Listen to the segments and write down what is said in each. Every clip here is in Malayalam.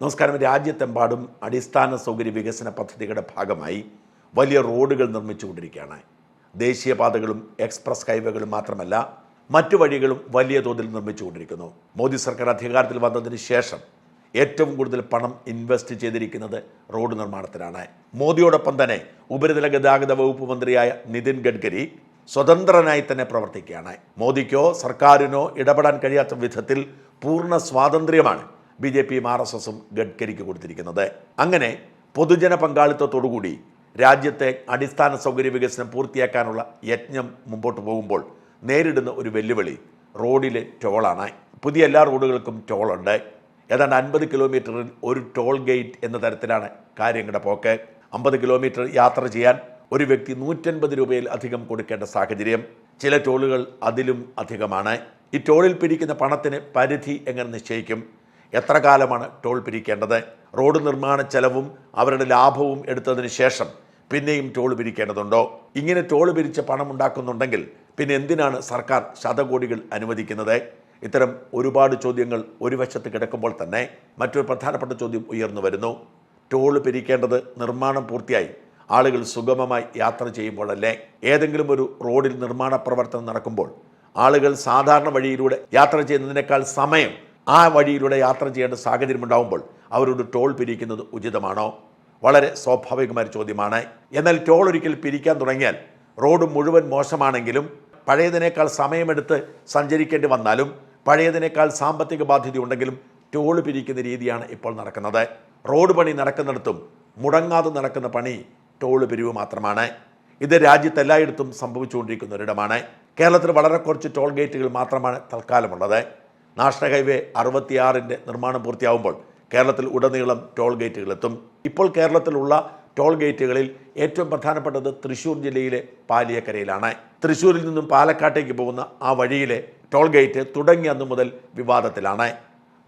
നമസ്കാരം. രാജ്യത്തെമ്പാടും അടിസ്ഥാന സൗകര്യ വികസന പദ്ധതികളുടെ ഭാഗമായി വലിയ റോഡുകൾ നിർമ്മിച്ചുകൊണ്ടിരിക്കുകയാണ്. ദേശീയപാതകളും എക്സ്പ്രസ് ഹൈവേകളും മാത്രമല്ല മറ്റു വഴികളും വലിയ തോതിൽ നിർമ്മിച്ചുകൊണ്ടിരിക്കുന്നു. മോദി സർക്കാർ അധികാരത്തിൽ വന്നതിന് ശേഷം ഏറ്റവും കൂടുതൽ പണം ഇൻവെസ്റ്റ് ചെയ്തിരിക്കുന്നത് റോഡ് നിർമ്മാണത്തിലാണ് മോദിയോടൊപ്പം തന്നെ ഉപരിതല ഗതാഗത വകുപ്പ് മന്ത്രിയായ നിതിൻ ഗഡ്കരി സ്വതന്ത്രനായി തന്നെ പ്രവർത്തിക്കുകയാണ്. മോദിക്കോ സർക്കാരിനോ ഇടപെടാൻ കഴിയാത്ത വിധത്തിൽ പൂർണ സ്വാതന്ത്ര്യമാണ് ബി ജെ പിയും ആർ എസ് എസും ഗഡ്കരിക്ക് കൊടുത്തിരിക്കുന്നത്. അങ്ങനെ പൊതുജന പങ്കാളിത്തത്തോടുകൂടി രാജ്യത്തെ അടിസ്ഥാന സൗകര്യ വികസനം പൂർത്തിയാക്കാനുള്ള യജ്ഞം മുമ്പോട്ട് പോകുമ്പോൾ നേരിടുന്ന ഒരു വെല്ലുവിളി റോഡിലെ ടോളാണ്. പുതിയ എല്ലാ റോഡുകൾക്കും ടോളുണ്ട്. ഏതാണ്ട് അൻപത് കിലോമീറ്ററിൽ ഒരു ടോൾ ഗേറ്റ് എന്ന തരത്തിലാണ് കാര്യങ്ങളുടെ പോക്ക്. അമ്പത് കിലോമീറ്റർ യാത്ര ചെയ്യാൻ ഒരു വ്യക്തി നൂറ്റൻപത് രൂപയിൽ അധികം കൊടുക്കേണ്ട സാഹചര്യം. ചില ടോളുകൾ അതിലും അധികമാണ്. ഈ ടോളിൽ പിരിക്കുന്ന പണത്തിന് പരിധി എങ്ങനെ നിശ്ചയിക്കും? എത്ര കാലമാണ് ടോൾ പിരിക്കേണ്ടത്? റോഡ് നിർമ്മാണ ചെലവും അവരുടെ ലാഭവും എടുത്തതിന് ശേഷം പിന്നെയും ടോൾ പിരിക്കേണ്ടതുണ്ടോ? ഇങ്ങനെ ടോൾ പിരിച്ച് പണം ഉണ്ടാക്കുന്നുണ്ടെങ്കിൽ പിന്നെ എന്തിനാണ് സർക്കാർ ശതകോടികൾ അനുവദിക്കുന്നത്? ഇത്തരം ഒരുപാട് ചോദ്യങ്ങൾ ഒരു വശത്ത് കിടക്കുമ്പോൾ തന്നെ മറ്റൊരു പ്രധാനപ്പെട്ട ചോദ്യം ഉയർന്നു വരുന്നു. ടോൾ പിരിക്കേണ്ടത് നിർമ്മാണം പൂർത്തിയായി ആളുകൾ സുഗമമായി യാത്ര ചെയ്യുമ്പോഴല്ലേ ഏതെങ്കിലും ഒരു റോഡിൽ നിർമ്മാണ പ്രവർത്തനം നടക്കുമ്പോൾ ആളുകൾ സാധാരണ വഴിയിലൂടെ യാത്ര ചെയ്യുന്നതിനേക്കാൾ സമയം ആ വഴിയിലൂടെ യാത്ര ചെയ്യേണ്ട സാഹചര്യം ഉണ്ടാകുമ്പോൾ അവരോട് ടോൾ പിരിക്കുന്നത് ഉചിതമാണോ? വളരെ സ്വാഭാവികമായ ചോദ്യമാണ്. എന്നാൽ ടോൾ ഒരിക്കൽ പിരിക്കാൻ തുടങ്ങിയാൽ റോഡ് മുഴുവൻ മോശമാണെങ്കിലും പഴയതിനേക്കാൾ സമയമെടുത്ത് സഞ്ചരിക്കേണ്ടി വന്നാലും പഴയതിനേക്കാൾ സാമ്പത്തിക ബാധ്യത ഉണ്ടെങ്കിലും ടോൾ പിരിക്കുന്ന രീതിയാണ് ഇപ്പോൾ നടക്കുന്നത്. റോഡ് പണി നടക്കുന്നിടത്തും മുടങ്ങാതെ നടക്കുന്ന പണി ടോൾ പിരിവ് മാത്രമാണ്. ഇത് രാജ്യത്തെല്ലായിടത്തും സംഭവിച്ചുകൊണ്ടിരിക്കുന്ന ഒരിടമാണ്. കേരളത്തിൽ വളരെ കുറച്ച് ടോൾ ഗേറ്റുകൾ മാത്രമാണ് തൽക്കാലമുള്ളത്. നാഷണൽ ഹൈവേ അറുപത്തിയാറിന്റെ നിർമ്മാണം പൂർത്തിയാവുമ്പോൾ കേരളത്തിൽ ഉടനീളം ടോൾ ഗേറ്റുകൾ എത്തും ഇപ്പോൾ കേരളത്തിലുള്ള ടോൾ ഗേറ്റുകളിൽ ഏറ്റവും പ്രധാനപ്പെട്ടത് തൃശ്ശൂർ ജില്ലയിലെ പാലിയക്കരയിലാണ്. തൃശ്ശൂരിൽ നിന്നും പാലക്കാട്ടേക്ക് പോകുന്ന ആ വഴിയിലെ ടോൾ ഗേറ്റ് തുടങ്ങിയ അന്നു മുതൽ വിവാദത്തിലാണ്.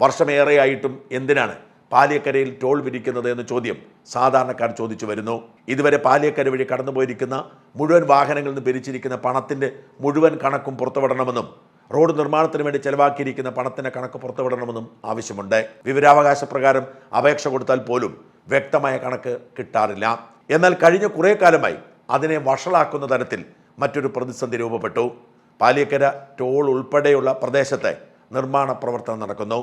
വർഷമേറെയായിട്ടും എന്തിനാണ് പാലിയക്കരയിൽ ടോൾ വിരിക്കുന്നത് എന്ന ചോദ്യം സാധാരണക്കാർ ചോദിച്ചു വരുന്നു. ഇതുവരെ പാലിയക്കര വഴി കടന്നുപോയിരിക്കുന്ന മുഴുവൻ വാഹനങ്ങളിൽ നിന്ന് പിരിച്ചിരിക്കുന്ന പണത്തിന്റെ മുഴുവൻ കണക്കും പുറത്തുവിടണമെന്നും റോഡ് നിർമ്മാണത്തിന് വേണ്ടി ചെലവാക്കിയിരിക്കുന്ന പണത്തിന്റെ കണക്ക് പുറത്തുവിടണമെന്നും ആവശ്യമുണ്ട്. വിവരാവകാശ പ്രകാരം അപേക്ഷ കൊടുത്താൽ പോലും വ്യക്തമായ കണക്ക് കിട്ടാറില്ല. എന്നാൽ കഴിഞ്ഞ കുറേ കാലമായി അതിനെ വഷളാക്കുന്ന തരത്തിൽ മറ്റൊരു പ്രതിസന്ധി രൂപപ്പെട്ടു. പാലിയക്കര ടോൾ ഉൾപ്പെടെയുള്ള പ്രദേശത്തെ നിർമ്മാണ പ്രവർത്തനം നടക്കുന്നു.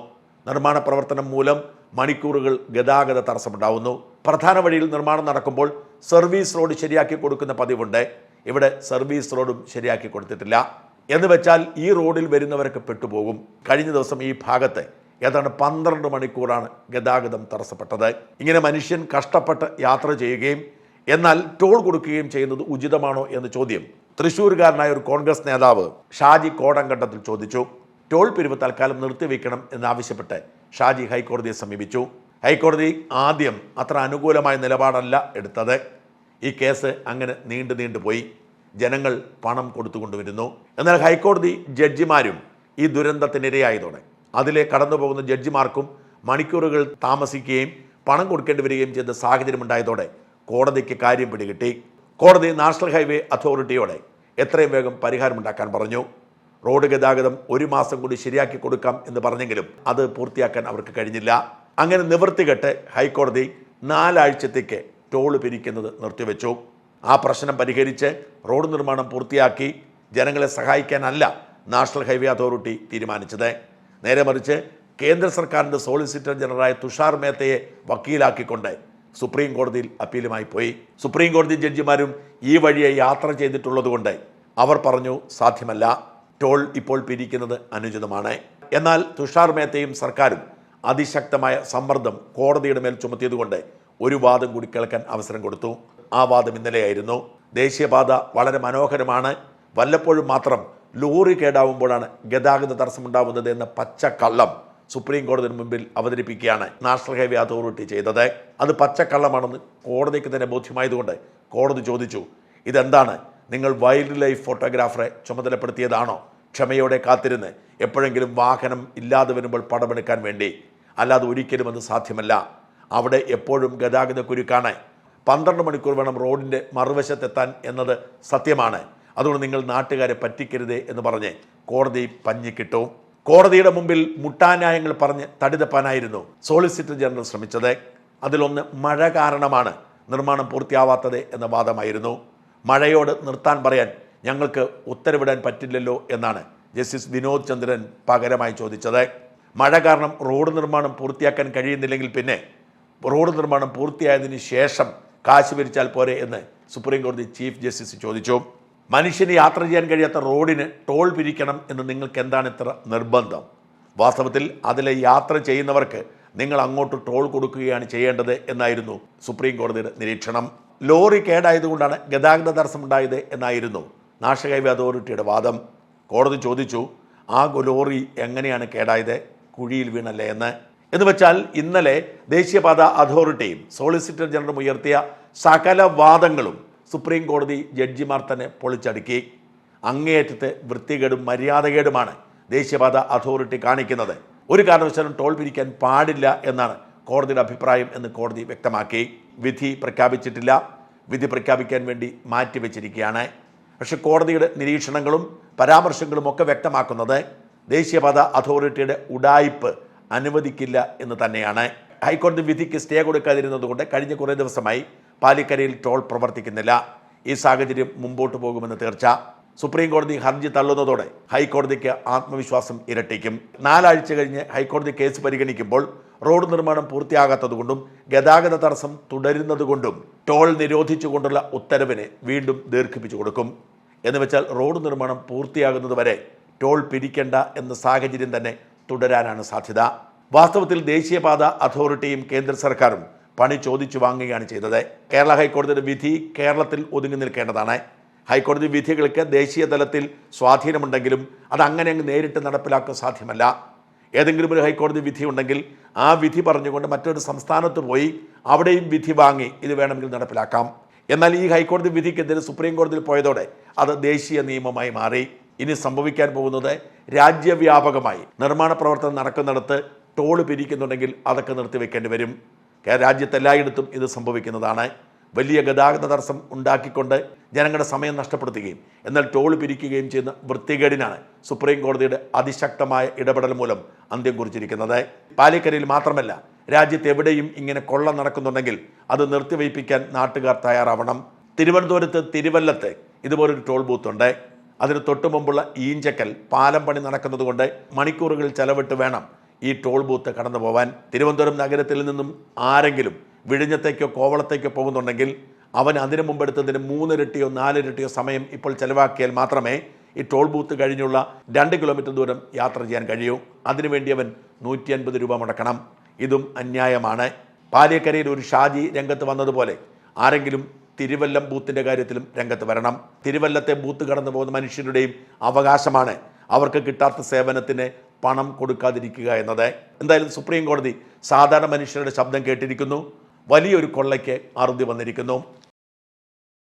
നിർമ്മാണ പ്രവർത്തനം മൂലം മണിക്കൂറുകൾ ഗതാഗത തടസ്സമുണ്ടാവുന്നു. പ്രധാന വഴിയിൽ നിർമ്മാണം നടക്കുമ്പോൾ സർവീസ് റോഡ് ശരിയാക്കി കൊടുക്കുന്ന പതിവുണ്ട്. ഇവിടെ സർവീസ് റോഡും ശരിയാക്കി കൊടുത്തിട്ടില്ല. എന്ന് വെച്ചാൽ ഈ റോഡിൽ വരുന്നവരൊക്കെ പെട്ടുപോകും. കഴിഞ്ഞ ദിവസം ഈ ഭാഗത്തെ ഏതാണ്ട് പന്ത്രണ്ട് മണിക്കൂറാണ് ഗതാഗതം തടസ്സപ്പെട്ടത്. ഇങ്ങനെ മനുഷ്യൻ കഷ്ടപ്പെട്ട് യാത്ര ചെയ്യുകയും എന്നാൽ ടോൾ കൊടുക്കുകയും ചെയ്യുന്നത് ഉചിതമാണോ എന്ന ചോദ്യം തൃശ്ശൂരുകാരനായ ഒരു കോൺഗ്രസ് നേതാവ് ഷാജി കോടങ്കണ്ടത്തിൽ ചോദിച്ചു. ടോൾ പിരിവ് തൽക്കാലം നിർത്തിവെക്കണം എന്നാവശ്യപ്പെട്ട് ഷാജി ഹൈക്കോടതിയെ സമീപിച്ചു. ഹൈക്കോടതി ആദ്യം അത്ര അനുകൂലമായ നിലപാടല്ല എടുത്തത്. ഈ കേസ് അങ്ങനെ നീണ്ടു നീണ്ടു പോയി ജനങ്ങൾ പണം കൊടുത്തുകൊണ്ടുവരുന്നു. എന്നാൽ ഹൈക്കോടതി ജഡ്ജിമാരും ഈ ദുരന്തത്തിനിരയായതോടെ അതിലെ കടന്നു പോകുന്ന ജഡ്ജിമാർക്കും മണിക്കൂറുകൾ താമസിക്കുകയും പണം കൊടുക്കേണ്ടി വരികയും ചെയ്ത സാഹചര്യമുണ്ടായതോടെ കോടതിക്ക് കാര്യം പിടികിട്ടി. കോടതി നാഷണൽ ഹൈവേ അതോറിറ്റിയോടെ എത്രയും വേഗം പരിഹാരമുണ്ടാക്കാൻ പറഞ്ഞു. റോഡ് ഗതാഗതം ഒരു മാസം കൂടി ശരിയാക്കി കൊടുക്കാം എന്ന് പറഞ്ഞെങ്കിലും അത് പൂർത്തിയാക്കാൻ അവർക്ക് കഴിഞ്ഞില്ല. അങ്ങനെ നിവൃത്തികെട്ട് ഹൈക്കോടതി നാലാഴ്ചത്തേക്ക് ടോൾ പിരിക്കുന്നത് നിർത്തിവെച്ചു. ആ പ്രശ്നം പരിഹരിച്ച് റോഡ് നിർമ്മാണം പൂർത്തിയാക്കി ജനങ്ങളെ സഹായിക്കാനല്ല നാഷണൽ ഹൈവേ അതോറിറ്റി തീരുമാനിച്ചത്. നേരെ മറിച്ച് കേന്ദ്ര സർക്കാരിന്റെ സോളിസിറ്റർ ജനറലായ തുഷാർ മേത്തയെ വക്കീലാക്കിക്കൊണ്ട് സുപ്രീം കോടതിയിൽ അപ്പീലുമായി പോയി. സുപ്രീം കോടതി ജഡ്ജിമാരും ഈ വഴിയെ യാത്ര ചെയ്തിട്ടുള്ളതുകൊണ്ട് അവർ പറഞ്ഞു സാധ്യമല്ല. ടോൾ ഇപ്പോൾ പിരിക്കുന്നത് അനുചിതമാണ്. എന്നാൽ തുഷാർ മേത്തയും സർക്കാരും അതിശക്തമായ സമ്മർദ്ദം കോടതിയുടെ മേൽ ചുമത്തിയതുകൊണ്ട് ഒരു വാദം കൂടി കേൾക്കാൻ അവസരം കൊടുത്തു. ആ വാദം ഇന്നലെയായിരുന്നു ദേശീയപാത വളരെ മനോഹരമാണ്. വല്ലപ്പോഴും മാത്രം ലോറി കേടാവുമ്പോഴാണ് ഗതാഗത തടസ്സമുണ്ടാവുന്നത് എന്ന പച്ചക്കള്ളം സുപ്രീം കോടതിന് മുമ്പിൽ അവതരിപ്പിക്കുകയാണ് നാഷണൽ ഹൈവേ അതോറിറ്റി ചെയ്തത്. അത് പച്ചക്കള്ളമാണെന്ന് കോടതിക്ക് തന്നെ ബോധ്യമായതുകൊണ്ട് കോടതി ചോദിച്ചു ഇതെന്താണ്? നിങ്ങൾ വൈൽഡ് ലൈഫ് ഫോട്ടോഗ്രാഫറെ ചുമതലപ്പെടുത്തിയതാണോ? ക്ഷമയോടെ കാത്തിരുന്ന് എപ്പോഴെങ്കിലും വാഹനം ഇല്ലാതെ വരുമ്പോൾ പടമെടുക്കാൻ വേണ്ടി. അല്ലാതെ ഒരിക്കലും അത് സാധ്യമല്ല. അവിടെ എപ്പോഴും ഗതാഗത കുരുക്കാണ്. പന്ത്രണ്ട് മണിക്കൂർ വേണം റോഡിന്റെ മറുവശത്തെത്താൻ എന്നത് സത്യമാണ്. അതുകൊണ്ട് നിങ്ങൾ നാട്ടുകാരെ പറ്റിക്കരുത് എന്ന് പറഞ്ഞ് കോടതി പഞ്ഞിക്കിട്ടു കോടതിയുടെ മുമ്പിൽ മുട്ടാന്യായങ്ങൾ പറഞ്ഞ് തടിതപ്പാനായിരുന്നു സോളിസിറ്റർ ജനറൽ ശ്രമിച്ചത്. അതിലൊന്ന് മഴ കാരണമാണ് നിർമ്മാണം പൂർത്തിയാവാത്തത് എന്ന വാദമായിരുന്നു. മഴയോട് നിർത്താൻ പറയാൻ ഞങ്ങൾക്ക് ഉത്തരവിടാൻ പറ്റില്ലല്ലോ എന്നാണ് ജസ്റ്റിസ് വിനോദ് ചന്ദ്രൻ പകരമായി ചോദിച്ചത്. മഴ കാരണം റോഡ് നിർമ്മാണം പൂർത്തിയാക്കാൻ കഴിയുന്നില്ലെങ്കിൽ പിന്നെ റോഡ് നിർമ്മാണം പൂർത്തിയായതിനു ശേഷം കാശ് പിരിച്ചാൽ പോരെ എന്ന് സുപ്രീം കോടതി ചീഫ് ജസ്റ്റിസ് ചോദിച്ചു. മനുഷ്യന് യാത്ര ചെയ്യാൻ കഴിയാത്ത റോഡിന് ടോൾ പിരിക്കണം എന്ന് നിങ്ങൾക്ക് എന്താണ് ഇത്ര നിർബന്ധം? വാസ്തവത്തിൽ അതിലെ യാത്ര ചെയ്യുന്നവർക്ക് നിങ്ങൾ അങ്ങോട്ട് ടോൾ കൊടുക്കുകയാണ് ചെയ്യേണ്ടത് എന്നായിരുന്നു സുപ്രീം കോടതിയുടെ നിരീക്ഷണം. ലോറി കേടായതുകൊണ്ടാണ് ഗതാഗത തടസ്സമുണ്ടായത് എന്നായിരുന്നു നാഷണൽ ഹൈവേ അതോറിറ്റിയുടെ വാദം. കോടതി ചോദിച്ചു ആ ലോറി എങ്ങനെയാണ് കേടായത്? കുഴിയിൽ വീണല്ലേ എന്ന്? എന്ന് വെച്ചാൽ ഇന്നലെ ദേശീയപാത അതോറിറ്റിയും സോളിസിറ്റർ ജനറലും ഉയർത്തിയ സകല വാദങ്ങളും സുപ്രീം കോടതി ജഡ്ജിമാർ തന്നെ പൊളിച്ചടുക്കി. അങ്ങേയറ്റത്തെ വൃത്തികേടും മര്യാദകേടുമാണ് ദേശീയപാത അതോറിറ്റി കാണിക്കുന്നത്. ഒരു കാരണവശാലും ടോൾ പിരിക്കാൻ പാടില്ല എന്നാണ് കോടതിയുടെ അഭിപ്രായം എന്ന് കോടതി വ്യക്തമാക്കി. വിധി പ്രഖ്യാപിച്ചിട്ടില്ല. വിധി പ്രഖ്യാപിക്കാൻ വേണ്ടി മാറ്റിവെച്ചിരിക്കുകയാണ്. പക്ഷെ കോടതിയുടെ നിരീക്ഷണങ്ങളും പരാമർശങ്ങളും ഒക്കെ വ്യക്തമാക്കുന്നത് ദേശീയപാത അതോറിറ്റിയുടെ ഉഡായിപ്പ് അനുവദിക്കില്ല എന്ന് തന്നെയാണ്. ഹൈക്കോടതി വിധിക്ക് സ്റ്റേ കൊടുക്കാതിരുന്നതുകൊണ്ട് കഴിഞ്ഞ കുറേ ദിവസമായി പാലിക്കരയിൽ ടോൾ പ്രവർത്തിക്കുന്നില്ല. ഈ സാഹചര്യം മുമ്പോട്ട് പോകുമെന്ന് തീർച്ച. സുപ്രീം കോടതി ഹർജി തള്ളുന്നതോടെ ഹൈക്കോടതിക്ക് ആത്മവിശ്വാസം ഇരട്ടിക്കും. നാലാഴ്ച കഴിഞ്ഞ് ഹൈക്കോടതി കേസ് പരിഗണിക്കുമ്പോൾ റോഡ് നിർമ്മാണം പൂർത്തിയാകാത്തതുകൊണ്ടും ഗതാഗത തടസ്സം തുടരുന്നതുകൊണ്ടും ടോൾ നിരോധിച്ചുകൊണ്ടുള്ള ഉത്തരവിനെ വീണ്ടും ദീർഘിപ്പിച്ചു കൊടുക്കും. എന്ന് വെച്ചാൽ റോഡ് നിർമ്മാണം പൂർത്തിയാകുന്നതുവരെ ടോൾ പിരിക്കേണ്ട എന്ന സാഹചര്യം തന്നെ തുടരാനാണ് സാധ്യത. വാസ്തവത്തിൽ ദേശീയപാത അതോറിറ്റിയും കേന്ദ്ര സർക്കാരും പണി ചോദിച്ചു വാങ്ങുകയാണ് ചെയ്തത്. കേരള ഹൈക്കോടതിയുടെ വിധി കേരളത്തിൽ ഒതുങ്ങി നിൽക്കേണ്ടതാണ്. ഹൈക്കോടതി വിധികൾക്ക് ദേശീയ തലത്തിൽ സ്വാധീനമുണ്ടെങ്കിലും അത് അങ്ങനെ അങ്ങ് നേരിട്ട് നടപ്പിലാക്കാൻ സാധ്യമല്ല. ഏതെങ്കിലും ഒരു ഹൈക്കോടതി വിധി ഉണ്ടെങ്കിൽ ആ വിധി പറഞ്ഞുകൊണ്ട് മറ്റൊരു സംസ്ഥാനത്ത് പോയി അവിടെയും വിധി വാങ്ങി ഇത് വേണമെങ്കിൽ നടപ്പിലാക്കാം. എന്നാൽ ഈ ഹൈക്കോടതി വിധിക്കെതിരെ സുപ്രീം കോടതിയിൽ പോയതോടെ അത് ദേശീയ നിയമമായി മാറി. ഇനി സംഭവിക്കാൻ പോകുന്നത് രാജ്യവ്യാപകമായി നിർമ്മാണ പ്രവർത്തനം നടക്കുന്നിടത്ത് ടോൾ പിരിക്കുന്നുണ്ടെങ്കിൽ അതൊക്കെ നിർത്തിവെക്കേണ്ടി വരും. രാജ്യത്തെല്ലായിടത്തും ഇത് സംഭവിക്കുന്നതാണ്. വലിയ ഗതാഗത തടസ്സം ഉണ്ടാക്കിക്കൊണ്ട് ജനങ്ങളുടെ സമയം നഷ്ടപ്പെടുത്തുകയും എന്നാൽ ടോൾ പിരിക്കുകയും ചെയ്യുന്ന വൃത്തികേടിനാണ് സുപ്രീം കോടതിയുടെ അതിശക്തമായ ഇടപെടൽ മൂലം അന്ത്യം കുറിച്ചിരിക്കുന്നത്. പാലിക്കരയിൽ മാത്രമല്ല രാജ്യത്ത് എവിടെയും ഇങ്ങനെ കൊള്ള നടക്കുന്നുണ്ടെങ്കിൽ അത് നിർത്തിവയ്പ്പിക്കാൻ നാട്ടുകാർ തയ്യാറാവണം. തിരുവനന്തപുരത്ത് തിരുവല്ലത്ത് ഇതുപോലൊരു ടോൾ ബൂത്തുണ്ട്. അതിന് തൊട്ടു മുമ്പുള്ള ഈഞ്ചക്കൽ പാലം പണി നടക്കുന്നതുകൊണ്ട് മണിക്കൂറുകൾ ചെലവിട്ട് വേണം ഈ ടോൾ ബൂത്ത് കടന്നു പോവാൻ. തിരുവനന്തപുരം നഗരത്തിൽ നിന്നും ആരെങ്കിലും വിഴിഞ്ഞത്തേക്കോ കോവളത്തേക്കോ പോകുന്നുണ്ടെങ്കിൽ അവൻ അതിനു മുമ്പെടുത്തതിന് മൂന്നിരട്ടിയോ നാലിരട്ടിയോ സമയം ഇപ്പോൾ ചെലവാക്കിയാൽ മാത്രമേ ഈ ടോൾ ബൂത്ത് കഴിഞ്ഞുള്ള രണ്ട് കിലോമീറ്റർ ദൂരം യാത്ര ചെയ്യാൻ കഴിയൂ. അതിനുവേണ്ടി അവൻ നൂറ്റി അൻപത് രൂപ മുടക്കണം. ഇതും അന്യായമാണ്. പാലിയക്കരയിൽ ഒരു ഷാജി രംഗത്ത് വന്നതുപോലെ ആരെങ്കിലും തിരുവല്ലം ബൂത്തിന്റെ കാര്യത്തിലും രംഗത്ത് വരണം. തിരുവല്ലത്തെ ബൂത്ത് കടന്നു പോകുന്ന മനുഷ്യരുടെയും അവകാശമാണ് അവർക്ക് കിട്ടാത്ത സേവനത്തിന് പണം കൊടുക്കാതിരിക്കുക എന്നത്. എന്തായാലും സുപ്രീം കോടതി സാധാരണ മനുഷ്യരുടെ ശബ്ദം കേട്ടിരിക്കുന്നു. വലിയൊരു കൊള്ളയ്ക്ക് അറുതി വന്നിരിക്കുന്നു.